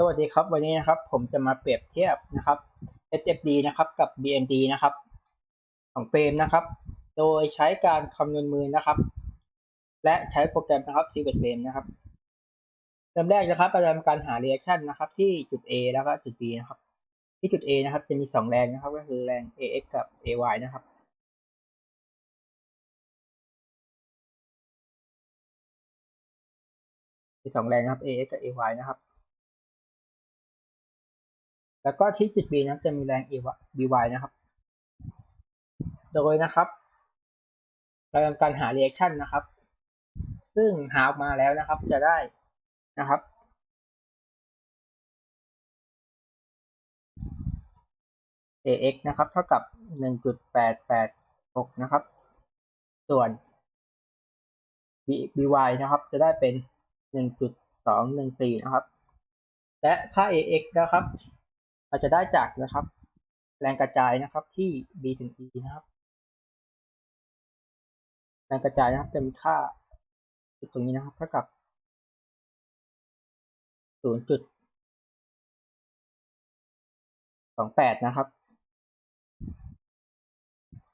สวัสดีครับ วันนี้นะครับ ผมจะมาเปรียบเทียบนะครับ SFD นะครับกับ BMD นะครับ ของเฟรมนะครับ โดยใช้การคำนวณมือนะครับ และใช้โปรแกรมนะครับ c b e t Frame นะครับเริ่มแรกนะครับเราจะทำการหา reaction นะครับ ที่จุด A แล้วก็จุด B นะครับ ที่จุด A นะครับ จะมีสองแรงนะครับ ก็คือแรง AX กับ AY นะครับมีสองแรงนะครับ AX กับ AY นะครับ แล้วก็ที่จุด B นะครับจะมีแรง BY นะครับ โดยนะครับเราทำการหา reaction นะครับ ซึ่งหาออกมาแล้วนะครับ จะได้นะครับ ax นะครับ เท่ากับ 1.886 นะครับ ส่วน by นะครับ จะได้เป็น 1.214 นะครับ และค่า ax นะครับ เราจะได้จากนะครับ แรงกระจายนะครับที่ b ถึง e นะครับ แรงกระจายนะครับจะมีค่าจุดตรงนี้นะครับเท่ากับ0.28นะครับ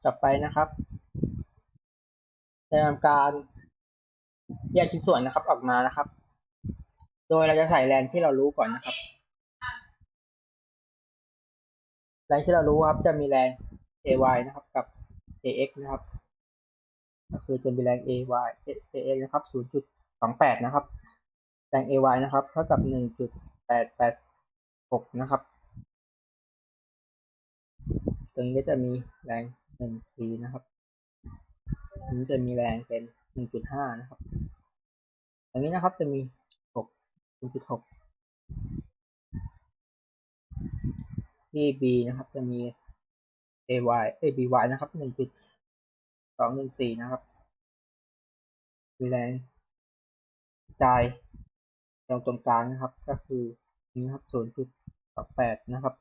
ต่อไปนะครับจะทำการแยกชิ้นส่วนนะครับออกมานะครับ โดยเราจะใส่แรงที่เรารู้ก่อนนะครับ แรงที่เรารู้ครับจะมีแรง ay นะครับกับ ax นะครับ ก็คือจะมีแรง ay ax นะครับ 0.28 นะครับ แรง ay นะครับเท่ากับ 1.886 นะครับตรงนี้จะมีแรง 1 t นะครับตรงนี้จะมีแรงเป็น 1.5 นะครับตรงนี้นะครับจะมี 6 0.6 ที่ b นะครับ จะมี ay aby นะครับ1.214นะครับมีแรงจ่ายตรงตรงกลางนะครับ ก็คือนี้ครับ0.28นะครับ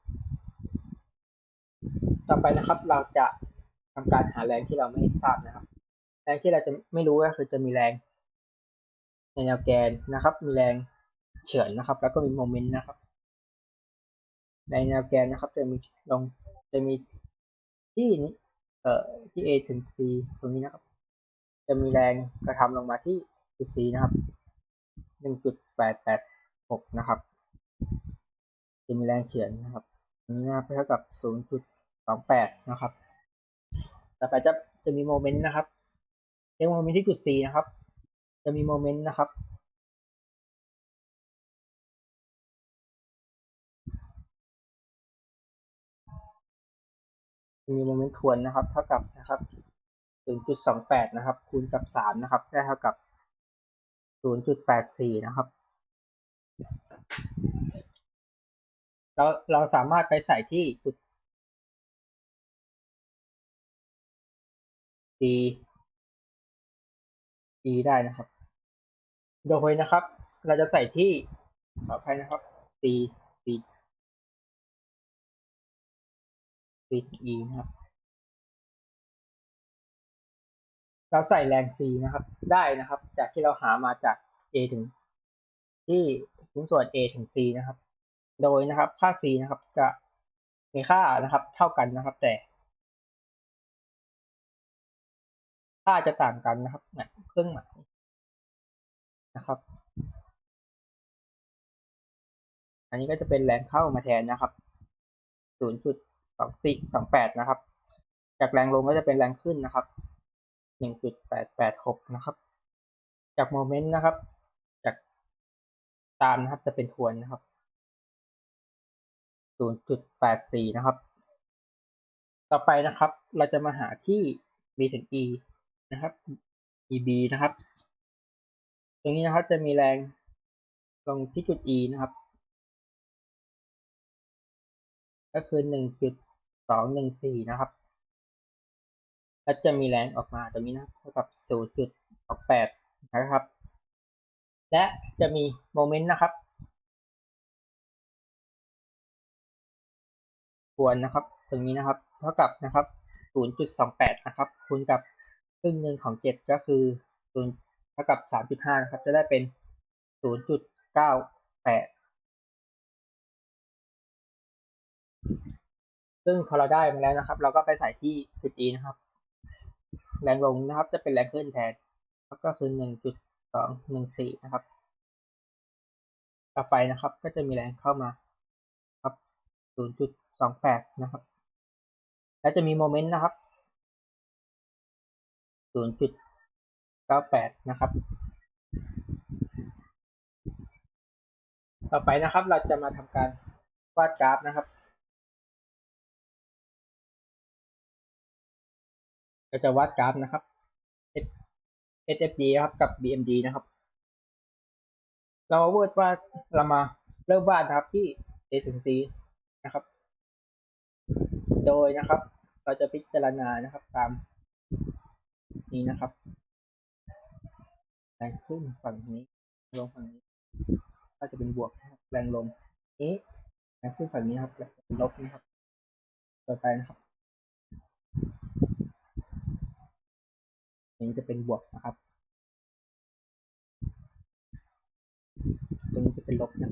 ต่อไปนะครับเราจะทำการหาแรงที่เราไม่ทราบนะครับ แรงที่เราจะไม่รู้ก็คือจะมีแรงในแนวแกนนะครับ มีแรงเฉือนนะครับ แล้วก็มีโมเมนต์นะครับ ในแนวแกนนะครับ จะมีลงจะมีที่นี้เอ่อที่ A ถึง C ตรงนี้นะครับ จะมีแรงกระทำลงมาที่จุด C นะครับ1.886 นะครับ จะมีแรงเฉือนนะครับนนี้นะครับเท่ากับ 0.28 นะครับ ต่อไปจะจะมีโมเมนต์นะครับเรียกโมเมนต์ที่จุด C นะครับ จะมีโมเมนต์นะครับ มีโมเมนต์ทวนนะครับ เท่ากับนะครับ0.28นะครับ คูณกับ3นะครับ ได้เท่ากับ 0.84 นะครับ เราเราสามารถไปใส่ที่จุด D D ได้นะครับ โดยนะครับ เราจะใส่ที่ขออภัยนะครับ C C C E นะครับ เราใส่แรง C นะครับ ได้นะครับ จากที่เราหามาจาก A ถึง ที่ชิ้นส่วน A ถึง C นะครับ โดยนะครับ ค่า C นะครับ จะมีค่านะครับ เท่ากันนะครับ แต่ ค่าจะต่างกันนะครับเนี่ยเครื่องหมายนะครับ อันนี้ก็จะเป็นแรงเข้ามาแทนนะครับ 0.2428นะครับ จากแรงลงก็จะเป็นแรงขึ้นนะครับ1.886นะครับ จากโมเมนต์นะครับ จากตามนะครับจะเป็นทวนนะครับ0.84นะครับ ต่อไปนะครับ เราจะมาหาที่ b ถึง e นะครับ eb นะครับ ตรงนี้นะครับจะมีแรงลงที่จุด e นะครับ ก็คือ1.214นะครับ และจะมีแรงออกมาตรงนี้นะเท่ากับ0.28นะครับ และจะมีโมเมนต์นะครับควรนะครับ ตรงนี้นะครับ เท่ากับนะครับ0.28นะครับ คูณกับครึ่งหนึ่งของ7ก็คือ0เท่ากับ3.5นะครับ จะได้เป็น0.98 ซึ่งพอเราได้มาแล้วนะครับ เราก็ไปใส่ที่จุด E นะครับ แรงลงนะครับ จะเป็นแรงขึ้นแทนแล้วก็คือหนึ่งจุดสองหนึ่งสี่นะครับ ต่อไปนะครับ ก็จะมีแรงเข้ามาครับศูนย์จุดสองแปดนะครับ แล้วจะมีโมเมนต์นะครับศูนย์จุดเก้าแปดนะครับ ต่อไปนะครับ เราจะมาทำการวาดกราฟนะครับ เราจะวาดกราฟนะครับ SFG ครับ กับ BMD นะครับ เราเวิร์ดว่าเรามาเริ่มวาดนะครับที่ A ถึง C นะครับ โดยนะครับ เราจะพิจารณานะครับตามนี้นะครับแรงขึ้นฝั่งนี้ลงฝั่งนี้ ก็จะเป็นบวกนะครับแรงลมนี้แรงขึ้นฝั่งนี้ครับลบนะครับ ต่อไปนะครับ นี้จะเป็นบวกนะครับตรงนี้จะเป็นลบนะ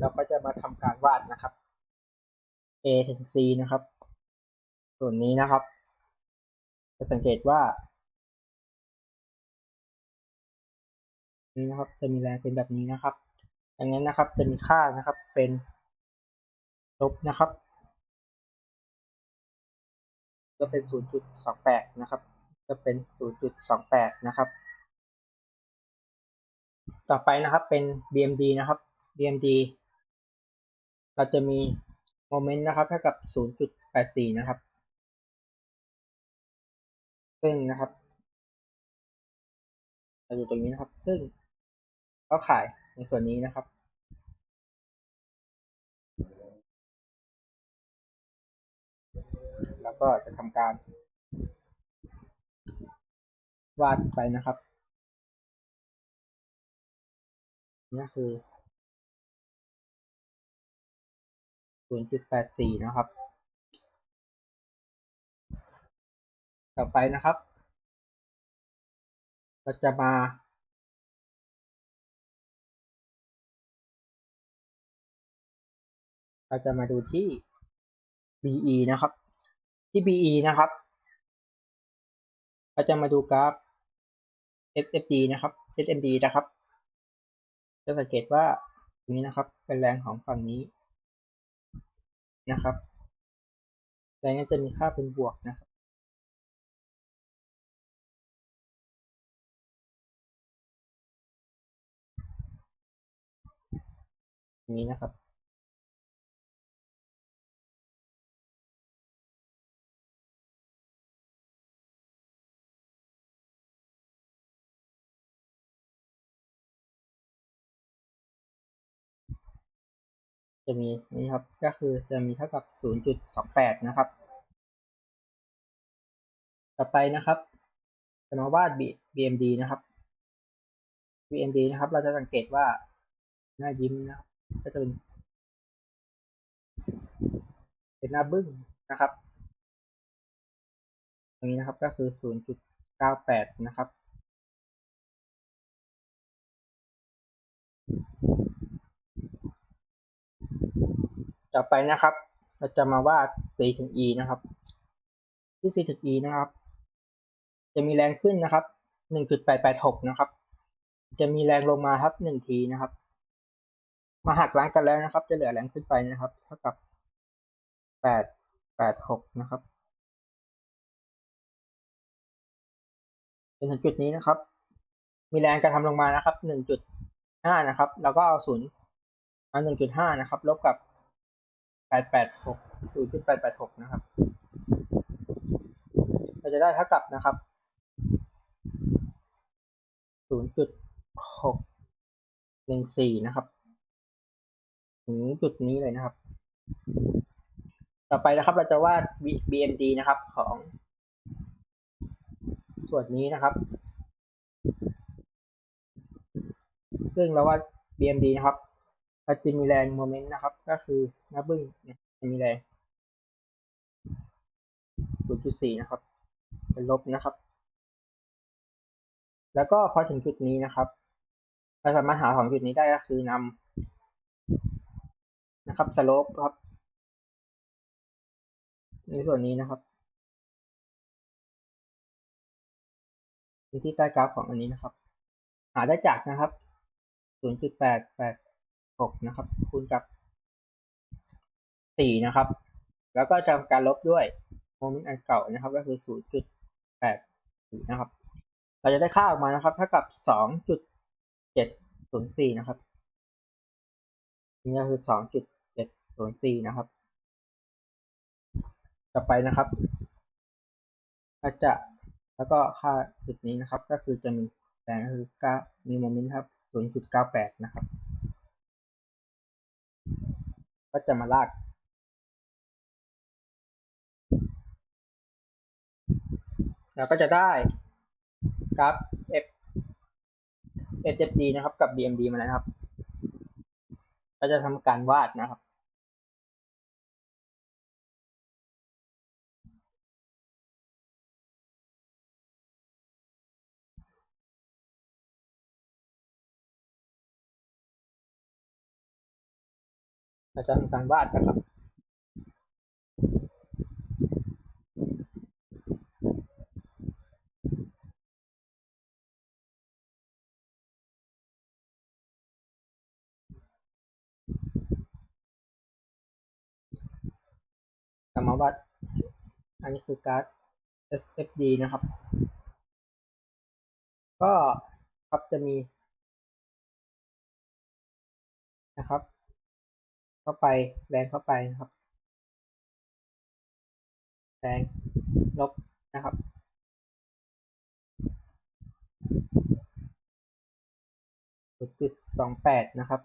เราก็จะมาทำการวาดนะครับ A ถึง C นะครับ ส่วนนี้นะครับ จะสังเกตว่า นี่นะครับ จะมีแรงเป็นแบบนี้นะครับดังนั้นนะครับจะมีค่านะครับเป็นลบนะครับ ก็เป็น 0.28 นะครับจะเป็น 0.28 นะครับ ต่อไปนะครับเป็น BMD นะครับ BMD เราจะมีโมเมนต์นะครับเท่ากับ 0.84 นะครับ ซึ่งนะครับเราอยู่ตรงนี้นะครับ ซึ่งก็ขายในส่วนนี้นะครับ แล้วก็จะทำการ วาดไปนะครับ นี่คือ 0.84 นะครับ ต่อไปนะครับเราจะมาเราจะมาดูที่ BE นะครับ ที่ BE นะครับเราจะมาดูกราฟ SFG นะครับ SMD นะครับ จะสังเกตว่าตรงนี้นะครับ เป็นแรงของฝั่งนี้นะครับแรงนี้จะมีค่าเป็นบวกนะครับนี้นะครับ จะมีนี่ครับ ก็คือจะมีเท่ากับ 0.28 นะครับ ต่อไปนะครับจะมาวาด BMD นะครับ BMD นะครับ เราจะสังเกตว่าหน้ายิ้มนะครับ ก็จะเป็น เป็นหน้าบึ้งนะครับ ตรงนี้นะครับก็คือ 0.98 นะครับ ต่อไปนะครับ เราจะมาวาด C ถึง E นะครับ ที่ C ถึง E นะครับ จะมีแรงขึ้นนะครับ 1.886 นะครับ จะมีแรงลงมาครับ1ทีนะครับ มาหักล้างกันแล้วนะครับ จะเหลือแรงขึ้นไปนะครับ เท่ากับ 886 นะครับจนถึงจุดนี้นะครับ มีแรงกระทำลงมานะครับ 1.5 นะครับ แล้วก็เอา0เอา1.5นะครับ ลบกับ886 0.886นะครับ เราจะได้เท่ากับนะครับ0.614นะครับถึงจุดนี้เลยนะครับ ต่อไปนะครับ เราจะวาด BMD นะครับของ ส่วนนี้นะครับ ซึ่งเราวาด BMD นะครับ เราจะมีแรงโมเมนต์นะครับ ก็คือหน้าบึ้งจะมีแรง 0.4 นะครับ เป็นลบนะครับ แล้วก็พอถึงจุดนี้นะครับ เราสามารถหาของจุดนี้ได้ก็คือนนะครับสโลปครับ ในส่วนนี้นะครับที่ใต้กราฟของอันนี้นะครับ หาได้จากนะครับ 0.8 8 0.886นะครับ คูณกับ4นะครับ แล้วก็จะทำการลบด้วยโมเมนต์อันเก่านะครับ ก็คือ0.8นะครับ เราจะได้ค่าออกมานะครับ เท่ากับ2.704นะครับนี่ก็คือ2.704นะครับ ต่อไปนะครับก็จะแล้วก็ค่าจุดนี้นะครับ ก็คือจะมีแรงก็คือ9มีโมเมนต์ครับ 0.98 นะครับ ก็จะมาลากแล้วก็จะได้กราฟ F HFD นะครับกับ BMD มาแล้วครับ ก็จะทำการวาดนะครับ เราจะทำการวาดนะครับเรามาวัด อันนี้คือการ์ด SFD นะครับ ก็ครับจะมีนะครับ เข้าไปแรงเข้าไปนะครับ แรงลบนะครับ จุดสองแปดนะครับ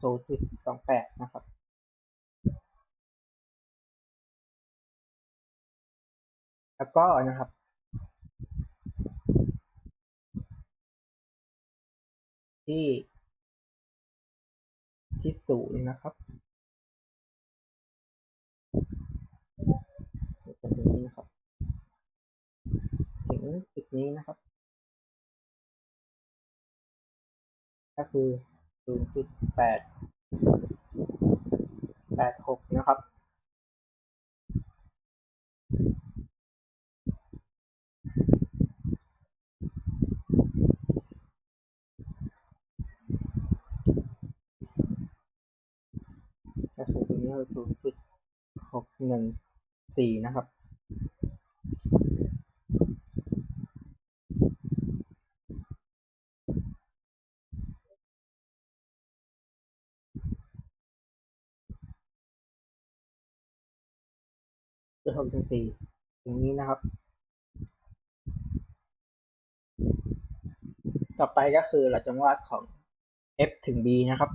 ศูนย์จุดสองแปดนะครับแล้วก็นะครับ ที่ ที่ศูนย์นะครับในส่วนตรงนี้นะครับ ถึงจุดนี้นะครับ ก็คือ0.8 86นะครับ ก็คือตรงนี้คือ0.614นะครับ จุดหกถึงสี่ตรงนี้นะครับ ต่อไปก็คือเราจะวาดของ f ถึง b นะครับ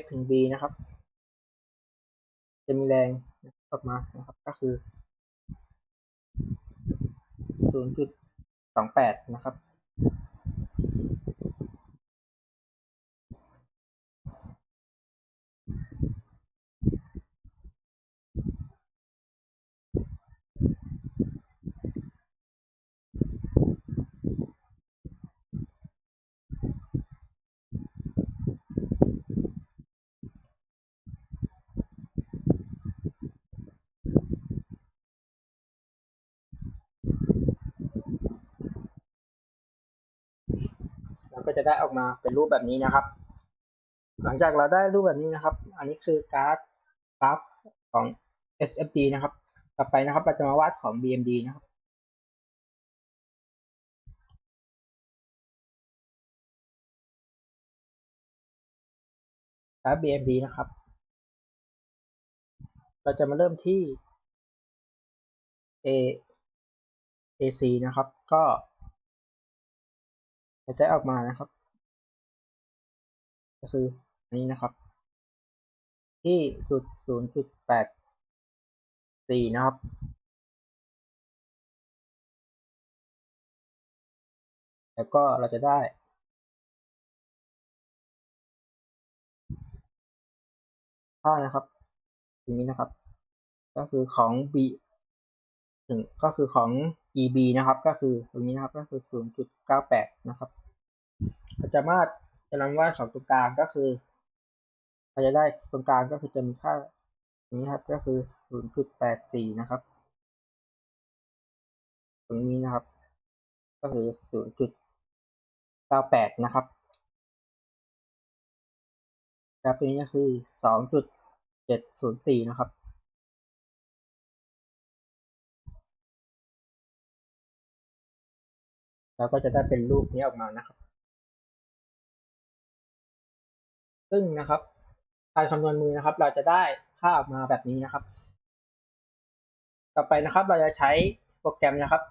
f ถึง b นะครับ จะมีแรงออกมานะครับ ก็คือ 0.28 นะครับ ก็จะได้ออกมาเป็นรูปแบบนี้นะครับ หลังจากเราได้รูปแบบนี้นะครับ อันนี้คือการ์ดกราฟของ SFD นะครับ ต่อไปนะครับ เราจะมาวาดของ BMD นะครับกราฟ BMD นะครับ เราจะมาเริ่มที่ A AC นะครับ ก็ จะได้ออกมานะครับ ก็คืออันนี้นะครับ ที่จุดศูนย์จุดแปดสี่นะครับแล้วก็เราจะได้ ค่านะครับตรงนี้นะครับ ก็คือของ B ถึงก็คือของ EB นะครับ ก็คือตรงนี้นะครับ ก็คือ 0.98 นะครับเราจะมารถจจะนำว่าของตรงกลางก็คือเราจะได้ตรงกลางก็คือจะมีค่าอย่างนี้ครับ ก็คือศูนย์จุดแปดสี่นะครับ ตรงนี้นะครับ ก็คือศูนย์จุดเก้าแปดนะครับกราฟตัวนี้ก็คือสองจุดเจ็ดศูนย์สี่นะครับ แล้วก็จะได้เป็นรูปนี้ออกมานะครับ ซึ่งนะครับ การคำนวณมือนะครับ เราจะได้ค่าออกมาแบบนี้นะครับ ต่อไปนะครับ เราจะใช้โปรแกรมนะครับ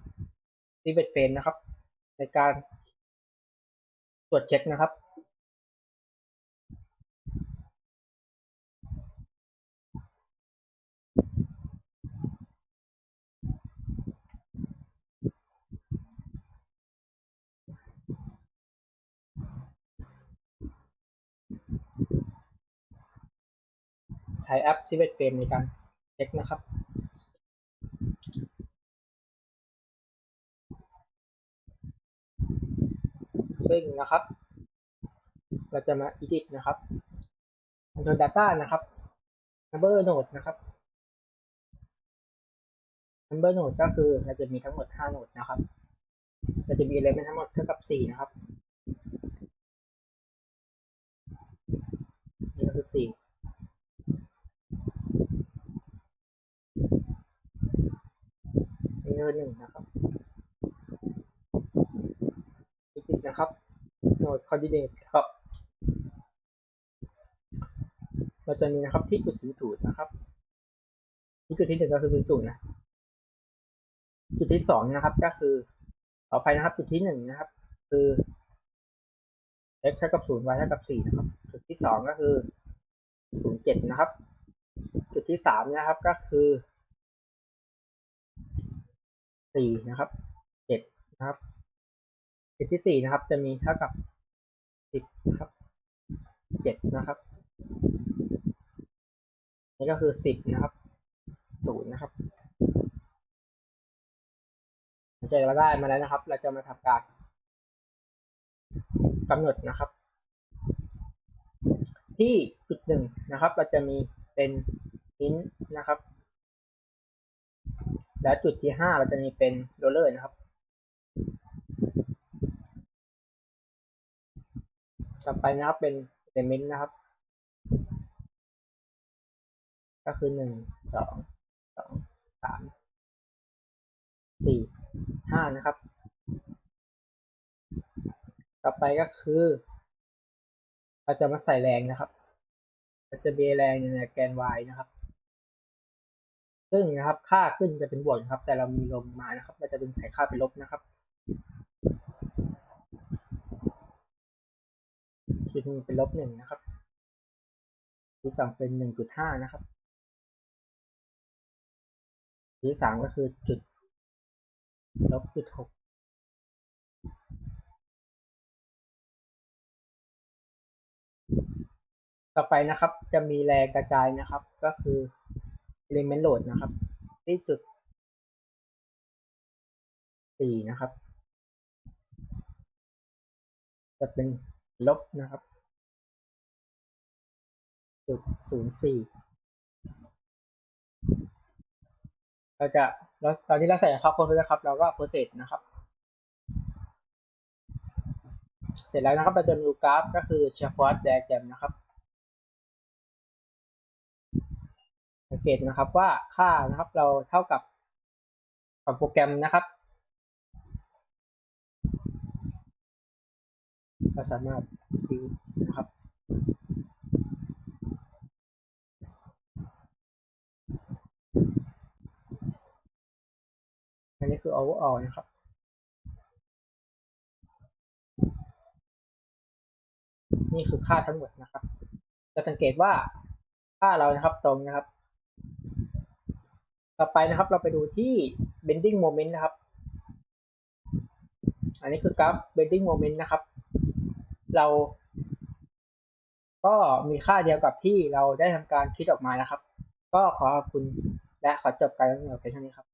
r i v e t f r a m e นะครับ ในการตรวจเช็คนะครับ ใช้แอป r i v e t f r a m e ในการเช็คนะครับซึ่งนะครับ เราจะมา edit นะครับ control data นะครับ number node นะครับ number node ก็คือเราจะมีทั้งหมด 5 โนดนะครับ เราจะมี element ทั้งหมดเท่ากับ 4 นะครับนี่ก็คือ4 นี่คือ1นะครับที่10นะครับ node coordinate ครับเราจะมีนะครับที่จุดศูนย์ศูนย์นะครับที่จุดที่หนึ่งก็คือศูนย์ศูนย์นะจุดที่สองนะครับก็คือขออภัยนะครับจุดที่หนึ่งนะครับ คือ x เท่ากับศูนย์ y เท่ากับสี่นะครับ จุดที่สองก็คือศูนย์เจ็ดนะครับ จุดที่สามนะครับก็คือสี่นะครับเจ็ดนะครับ จุดที่สี่นะครับ จะมีเท่ากับสิบนะครับเจ็ดนะครับ นี่ก็คือสิบนะครับศูนย์นะครับหลังจากเราได้มาแล้วนะครับ เราจะมาทำการกำหนดนะครับ ที่จุดหนึ่งนะครับ เราจะมี เป็น int นะครับ และจุดที่ห้าเราจะมีเป็น roller นะครับต่อไปนะครับเป็น element นะครับ ก็คือหนึ่งสองสองสามสี่ห้านะครับ ต่อไปก็คือ เราจะมาใส่แรงนะครับ จะเบแรงในแกน y นะครับ ซึ่งนะครับค่าขึ้นจะเป็นบวกนะครับ แต่เรามีลมมานะครับเราจะดึงใส่ค่าเป็นลบนะครับจุดหนึ่งเป็นลบหนึ่งนะครับจุดสองเป็นหนึ่งจุดห้านะครับที่สามก็คือจุดลบจุดหก ต่อไปนะครับ จะมีแรงกระจายนะครับ ก็คือ element load นะครับ ที่จุดสี่นะครับ จะเป็นลบนะครับ จุดศูนย์สี่เราจะเราตอนที่เราใส่เข้าโค้ดนะครับ เราก็ process นะครับ เสร็จแล้วนะครับเราจะดูกราฟก็คือ c h a r p o t diagram นะครับ สังเกตนะครับว่าค่านะครับเราเท่ากับของโปรแกรมนะครับเราสามารถดูนะครับอันนี้คือ overall นะครับนี่คือค่าทั้งหมดนะครับ จะสังเกตว่าค่าเรานะครับตรงนะครับ ต่อไปนะครับเราไปดูที่ bending moment นะครับ อันนี้คือกราฟ bending moment นะครับ เราก็มีค่าเดียวกับที่เราได้ทำการคิดออกมานะครับ ก็ขอขอบคุณและขอจบการเรียนรู้เพียงเท่านี้ครับ